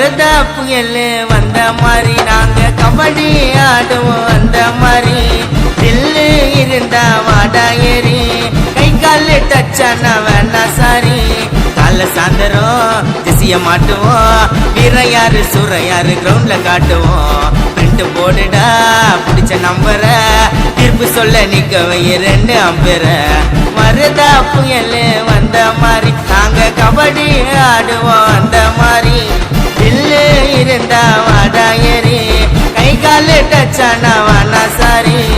வரதா புயல் வந்த மாதிரி நாங்க கபடி ஆடுவோம். அந்த மாதிரி தில்லு இருந்தா வாடா ஏறி கை கால் டச்சான வேணா சாரி. கால சாந்தரம் திசைய மாட்டுவோம். வீரையாரு சூறையாரு சூர கிரவுண்ட்ல காட்டுவோம். பிரிண்ட் போடுடா பிடிச்ச நம்பர தீர்ப்பு சொல்ல நிக்க வை ரெண்டு அம்பேர. வரதா புயல் வந்த மாதிரி நாங்க கபடி ஆடுவோம். ચણવાના સારી.